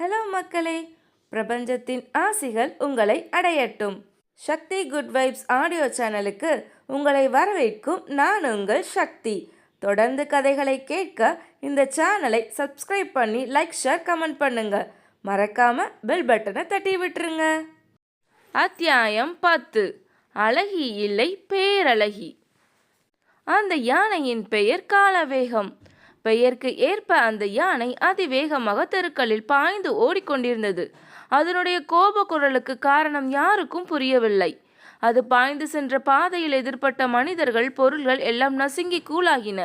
Hello மக்களே பிரபஞ்சத்தின் ஆசிகள் உங்களை அடையட்டும். சக்தி குட் வைப்ஸ் ஆடியோ சேனலுக்கு உங்களை வரவேற்கும் நான் உங்கள் சக்தி. தொடர்ந்து கதைகளை கேட்க இந்த சேனலை சப்ஸ்கிரைப் பண்ணி லைக் ஷேர் கமெண்ட் பண்ணுங்க. மறக்காம பெல் பட்டனை தட்டி விட்டுருங்க. அத்தியாயம் பத்து. அழகி இல்லை பேரழகி. அந்த யானையின் பெயர் காலவேகம். பெயருக்கு ஏற்ப அந்த யானை அதிவேகமாக தெருக்களில் பாய்ந்து ஓடிக்கொண்டிருந்தது. அதனுடைய கோப குரலுக்கு காரணம் யாருக்கும் புரியவில்லை. அது பாய்ந்து சென்ற பாதையில் எதிர்ப்பட்ட மனிதர்கள் பொருள்கள் எல்லாம் நசுங்கி கூலாகின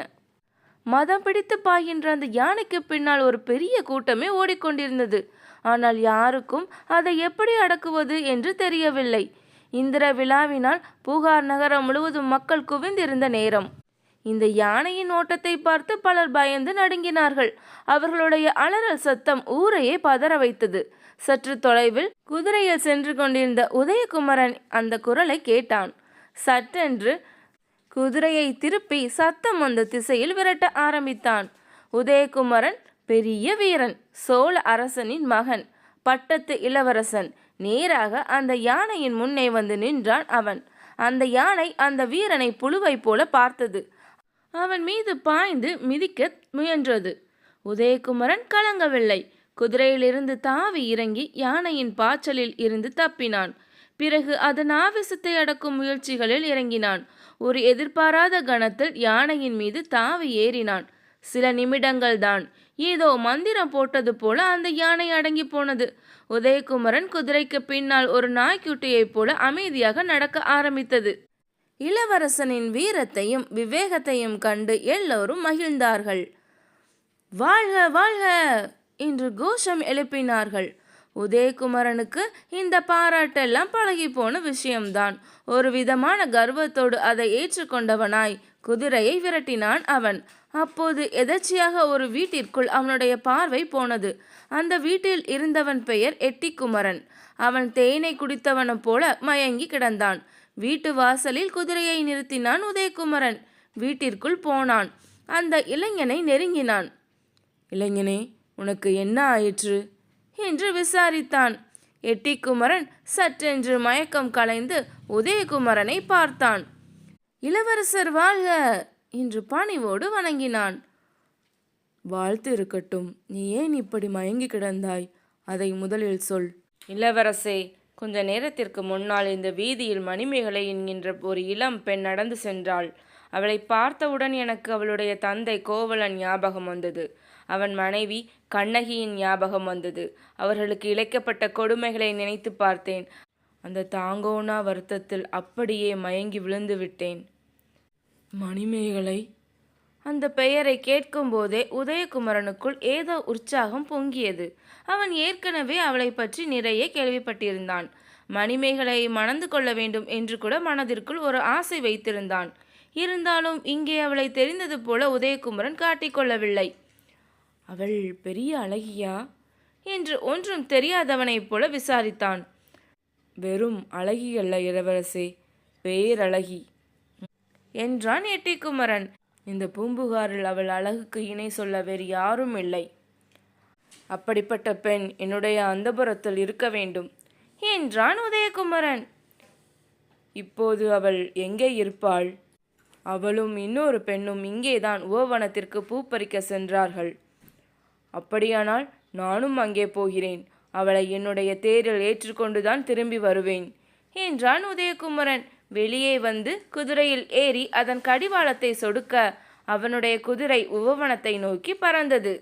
மதம் பிடித்து பாய்கின்ற அந்த யானைக்கு பின்னால் ஒரு பெரிய கூட்டமே ஓடிக்கொண்டிருந்தது. ஆனால் யாருக்கும் அதை எப்படி அடக்குவது என்று தெரியவில்லை. இந்திர விழாவினால் புகார் நகரம் முழுவதும் மக்கள் குவிந்திருந்த நேரம். இந்த யானையின் ஓட்டத்தை பார்த்து பலர் பயந்து நடுங்கினார்கள். அவர்களுடைய அலறல் சத்தம் ஊரையே பதற வைத்தது. சற்று தொலைவில் குதிரையில் சென்று கொண்டிருந்த உதயகுமரன் அந்த குரலை கேட்டான். சட்டென்று குதிரையை திருப்பி சத்தம் வந்த திசையில் விரட்ட ஆரம்பித்தான். உதயகுமரன் பெரிய வீரன் சோழ அரசனின் மகன் பட்டத்து இளவரசன். நேராக அந்த யானையின் முன்னே வந்து நின்றான் அவன். அந்த யானை அந்த வீரனை புழுவை போல பார்த்தது. அவன் மீது பாய்ந்து மிதிக்க முயன்றது. உதயகுமரன் கலங்கவில்லை. குதிரையிலிருந்து தாவி இறங்கி யானையின் பாய்ச்சலில் இருந்து தப்பினான். பிறகு அதன் ஆவேசத்தை அடக்கும் முயற்சிகளில் இறங்கினான். ஒரு எதிர்பாராத கணத்தில் யானையின் மீது தாவி ஏறினான். சில நிமிடங்கள் தான். ஏதோ மந்திரம் போட்டது போல அந்த யானை அடங்கி போனது. உதயகுமரன் குதிரைக்கு பின்னால் ஒரு நாய்க்குட்டியைப் போல அமைதியாக நடக்க ஆரம்பித்தது. இளவரசனின் வீரத்தையும் விவேகத்தையும் கண்டு எல்லோரும் மகிழ்ந்தார்கள். வாழ்க வாழ்க! என்று கோஷம் எழுப்பினார்கள். உதயகுமரனுக்கு இந்த பாராட்டெல்லாம் பழகி போன விஷயம்தான். ஒரு விதமான கர்வத்தோடு அதை ஏற்றுக்கொண்டவனாய் குதிரையை விரட்டினான் அவன். அப்போது எதர்ச்சியாக ஒரு வீட்டிற்குள் அவனுடைய பார்வை போனது. அந்த வீட்டில் இருந்தவன் பெயர் எட்டிக்குமரன். அவன் தேனை குடித்தவன போல மயங்கி கிடந்தான். வீட்டு வாசலில் குதிரையை நிறுத்தினான் உதயகுமரன். வீட்டிற்குள் போனான். அந்த இளைஞனை நெருங்கினான். இளைஞனே உனக்கு என்ன ஆயிற்று? என்று விசாரித்தான். எட்டிக்குமரன் சற்றென்று மயக்கம் கலைந்து உதயகுமரனை பார்த்தான். இளவரசர் வாழ்க என்று பணிவோடு வணங்கினான். வாழ்த்து இருக்கட்டும். நீ ஏன் இப்படி மயங்கி கிடந்தாய்? அதை முதலில் சொல். இளவரசே கொஞ்ச நேரத்திற்கு முன்னால் இந்த வீதியில் மணிமேகலை என்கின்ற ஒரு இளம் பெண் நடந்து சென்றாள். அவளை பார்த்தவுடன் எனக்கு அவளுடைய தந்தை கோவலன் ஞாபகம் வந்தது. அவன் மனைவி கண்ணகியின் ஞாபகம் வந்தது. அவர்களுக்கு இழைக்கப்பட்ட கொடுமைகளை நினைத்து பார்த்தேன். அந்த தாங்கோனா வருத்தத்தில் அப்படியே மயங்கி விழுந்து விட்டேன். மணிமேகலை அந்த பெயரை கேட்கும்போதே உதயகுமரனுக்குள் ஏதோ உற்சாகம் பொங்கியது. அவன் ஏற்கனவே அவளை பற்றி நிறைய கேள்விப்பட்டிருந்தான். மணிமேகலை மணந்து கொள்ள வேண்டும் என்று கூட மனதிற்குள் ஒரு ஆசை வைத்திருந்தான். இருந்தாலும் இங்கே அவளை தெரிந்தது போல உதயகுமரன் காட்டிக்கொள்ளவில்லை அவள் பெரிய அழகியா? என்று ஒன்றும் தெரியாதவனைப் போல விசாரித்தான். வெறும் அழகியல்ல இளவரசே பேரழகி என்றான் எட்டிக்குமரன். இந்த பூம்புகாரில் அவள் அழகுக்கு இணை சொல்ல வேறு யாரும் இல்லை. அப்படிப்பட்ட பெண் என்னுடைய அந்தபுரத்தில் இருக்க வேண்டும். என்றான் உதயகுமரன். இப்போது அவள் எங்கே இருப்பாள்? அவளும் இன்னொரு பெண்ணும் இங்கேதான் ஓவனத்திற்கு பூ பறிக்க சென்றார்கள். அப்படியானால் நானும் அங்கே போகிறேன். அவளை என்னுடைய தேரில் ஏற்றுக்கொண்டுதான் திரும்பி வருவேன் என்றான் உதயகுமரன். வெளியே வந்து குதிரையில் ஏறி அதன் கடிவாளத்தை சொடுக்க அவனுடைய குதிரை உபவனத்தை நோக்கி பறந்தது.